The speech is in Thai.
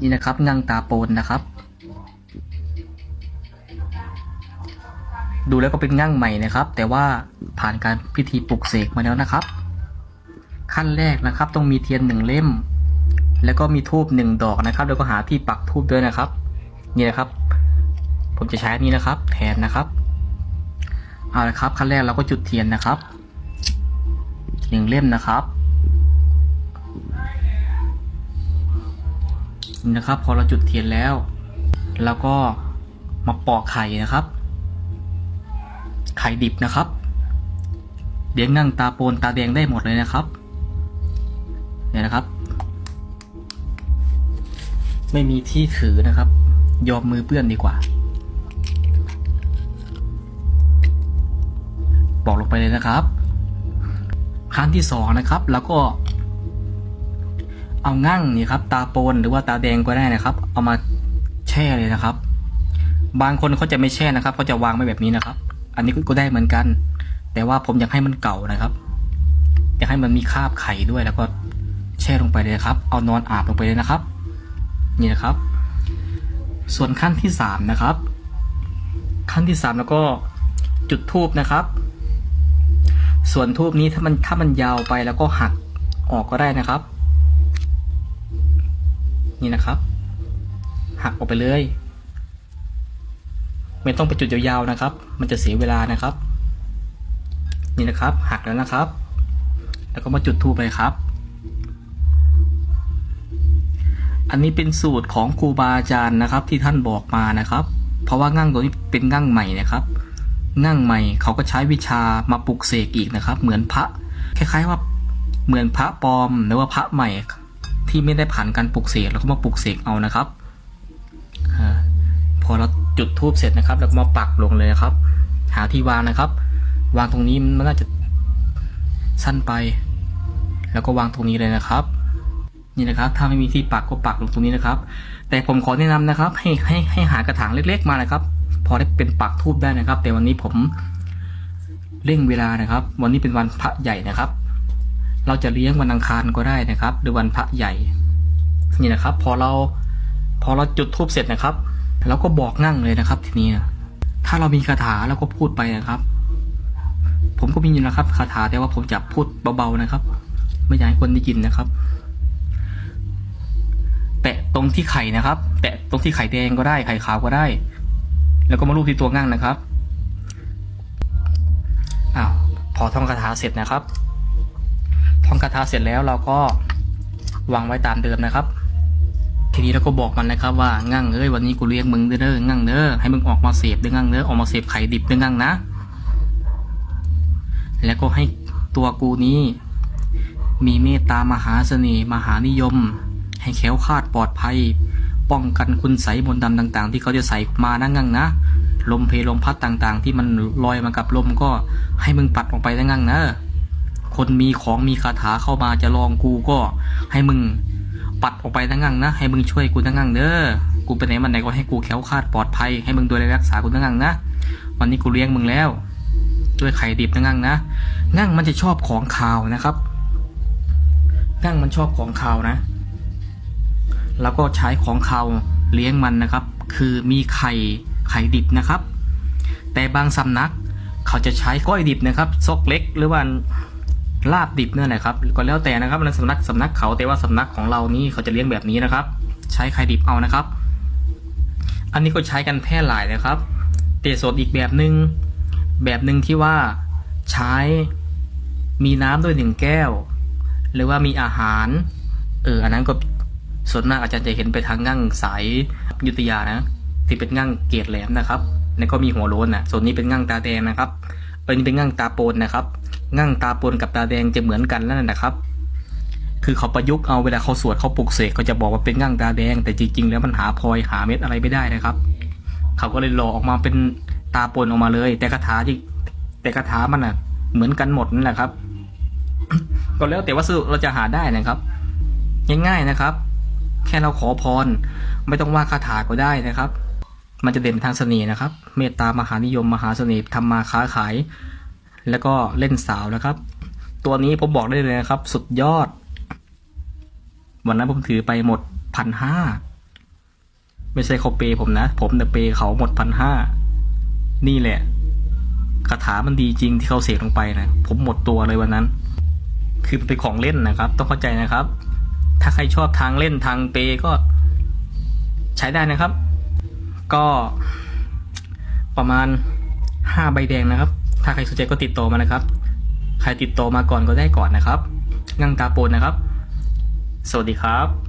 นี่นะครับงังตาโปนนะครับ ดูแล้วก็เป็นงั่งใหม่นะครับ แต่ว่าผ่านการพิธีปลุกเสกมาแล้วนะครับ ขั้นแรกนะครับต้องมีเทียนหนึ่งเล่ม แล้วก็มีทูบหนึ่งดอกนะครับ แล้วก็หาที่ปักทูบด้วยนะครับ นี่นะครับ ผมจะใช้นนี้นะครับ แทนนะครับเอาละครับขั้นแรกเราก็จุดเทียนนะครับหนึ่งเล่มนะครับ นี่นะครับ พอเราจุดเทียนแล้ว แล้วก็มาปอกไข่นะครับ ไข่ดิบนะครับเลี้ยงงั่งตาโปนตาแดงได้หมดเลยนะครับเนี่ยนะครับ ไม่มีที่ถือนะครับ ยอมมือเปื้อนดีกว่าบอกลงไปเลยนะครับ ขั้นที่สองนะครับ แล้วก็ เอางั่งนี่ครับ ตาโปนหรือว่าตาแดงก็ได้นะครับ เอามาแช่เลยนะครับ บางคนเขาจะไม่แช่นะครับเขาจะวางไว้แบบนี้นะครับ อันนี้ก็ได้เหมือนกัน แต่ว่าผมอยากให้มันเก่านะครับอยากให้มันมีคราบไข่ด้วยแล้วก็แช่ลงไปเลยครับ เอานอนอาบลงไปเลยนะครับ นี่นะครับ ส่วนขั้นที่สามนะครับ ขั้นที่สามแล้วก็จุดทูบนะครับ ส่วนทูบนี้ถ้ามันถ้ามันยาวไปแล้วก็หักออกก็ได้นะครับ นี่นะครับ หักออกไปเลย ไม่ต้องไปจุดยาวๆนะครับ มันจะเสียเวลานะครับ นี่นะครับ หักแล้วนะครับ แล้วก็มาจุดทูบไปครับ อันนี้เป็นสูตรของครูบาอาจารย์นะครับ ที่ท่านบอกมานะครับ เพราะว่างั่งตัวนี้เป็นงั่งใหม่นะครับงั่งใหม่เขาก็ใช้วิชามาปลุกเสกอีกนะครับ เหมือนพระ คล้ายๆว่าเหมือนพระปลอมหรือว่าพระใหม่ ที่ไม่ได้ผ่านการปลุกเสกแล้วก็มาปลุกเสกเอานะครับอพอเราจุดทูบเสร็จนะครับแล้วก็มาปักลงเลยนะครับ หาที่วางนะครับ วางตรงนี้มันน่าจะสั้นไป แล้วก็วางตรงนี้เลยนะครับ นี่นะครับถ้าไม่มีที่ปักก็ปักลงตรงนี้นะครับ แต่ผมขอแนะนำนะครับ ให้ให้ให้หากระถางเล็ก ๆมานะครับ พอได้เป็นปักทูบได้นะครับ แต่วันนี้ผมเร่งเวลานะครับ วันนี้เป็นวันพระใหญ่นะครับ เราจะเลี้ยงวันอังคารก็ได้นะครับ หรือวันพระใหญ่ นี่นะครับ พอเราพอเราจุดทูบเสร็จนะครับเราก็บอกนั่งเลยนะครับ ทีนี้ถ้าเรามีคาถาเราก็พูดไปนะครับ ผมก็มีอยู่นะครับคาถาแต่ว่าผมจะพูดเบาๆนะครับ ไม่อยากให้คนได้ยินนะครับ แตะตรงที่ไข่นะครับ แตะตรงที่ไข่แดงก็ได้ไข่ขาวก็ได้ แล้วก็มาลูบที่ตัวงั่งนะครับอ้าวพอท่องคาถาเสร็จนะครับ คาถาเสร็จแล้วเราก็วางไว้ตามเดิมนะครับ ทีนี้เราก็บอกมันนะครับว่างั่งเอ้ยวันนี้กูเลี้ยงมึงเด้อเด้องั่งเด้อให้มึงออกมาเสพเด้องั่งเด้อออกมาเสพไข่ดิบเด้องั่งนะ แล้วก็ให้ตัวกูนี้มีเมตตามหาเสน่ห์มหานิยม ให้แคล้วคาดปลอดภัย ป้องกันคุณใสมนต์ดำต่าง ๆ ที่เขาจะใส่มานะงั่งนะ ลมเพลลมพัดต่างๆ ที่มันลอยมากับลมก็ให้มึงปัดออกไปนะงั่งนะ คนมีของมีคาถาเข้ามาจะลองกูก็ให้มึงปัดออกไปนะงั่งนะ ให้มึงช่วยกูนะงั่งเด้อ กูไปไหนมันไหนก็ให้กูแคล้วคาดปลอดภัยให้มึงดูแลรักษากูนะงั่งนะ วันนี้กูเลี้ยงมึงแล้ว ด้วยไข่ดิบนะงั่งนะ งั่งมันจะชอบของขาวนะครับ งั่งมันชอบของขาวนะ แล้วก็ใช้ของขาวเลี้ยงมันนะครับ คือมีไข่ไข่ดิบนะครับ แต่บางสำนักเขาจะใช้ก้อยดิบนะครับซกเล็กหรือว่า ลาบดิบเนี่ยแหละครับก็แล้วแต่นะครับในสำนักสำนักเขาแต่ว่าสำนักของเรานี่เขาจะเลี้ยงแบบนี้นะครับ ใช้ไข่ดิบเอานะครับ อันนี้ก็ใช้กันแพร่หลายนะครับเตะสดอีกแบบหนึ่งแบบหนึ่งที่ว่าใช้มีน้ำด้วยหนึ่งแก้ว หรือว่ามีอาหารเอออันนั้นก็ส่วนมากอาจารย์จะเห็นไปทางงั่งสายยุทธยานะ ที่เป็นงั่งเกรดแหลมนะครับแล้วก็มีหัวโล้นนะส่วนนี้เป็นงั่งตาแดงนะครับ เออนี่เป็นงั่งตาโปนนะครับงั่งตาโปนกับตาแดงจะเหมือนกันนั่นนะครับ คือเขาประยุกต์เอาเวลาเขาสวดเขาปลุกเสกเขาจะบอกว่าเป็นงั่งตาแดง แต่จริงๆแล้วมันหาพลอยหาเม็ดอะไรไม่ได้นะครับ เขาก็เลยหลอกออกมาเป็นตาปนออกมาเลย แต่คาถาที่แต่คาถามันอะ เหมือนกันหมดนั่นแหละครับก็แล้วแต่ว่าสรุปเราจะหาได้นะครับง่ายๆนะครับ แค่เราขอพร ไม่ต้องว่าคาถาก็ได้นะครับ มันจะเด่นทางเสน่ห์นะครับ เมตตามหานิยมมหาเสน่ห์ทำมาค้าขาย แล้วก็เล่นสาวนะครับ ตัวนี้ผมบอกได้เลยนะครับ สุดยอด วันนั้นผมถือไปหมดพันห้าไม่ใช่เขาเปย์ผมนะ ผมเนี่ยเปย์เขาหมดพันห้านี่แหละคาถามันดีจริงที่เขาเสกลงไปนะผมหมดตัวเลยวันนั้น คือเป็นของเล่นนะครับ ต้องเข้าใจนะครับ ถ้าใครชอบทางเล่นทางเปย์ก็ใช้ได้นะครับ ก็ประมาณห้าใบแดงนะครับ ถ้าใครสนใจก็ติดต่อมานะครับ ใครติดต่อมาก่อนก็ได้ก่อนนะครับงั่งตาโปนนะครับ สวัสดีครับ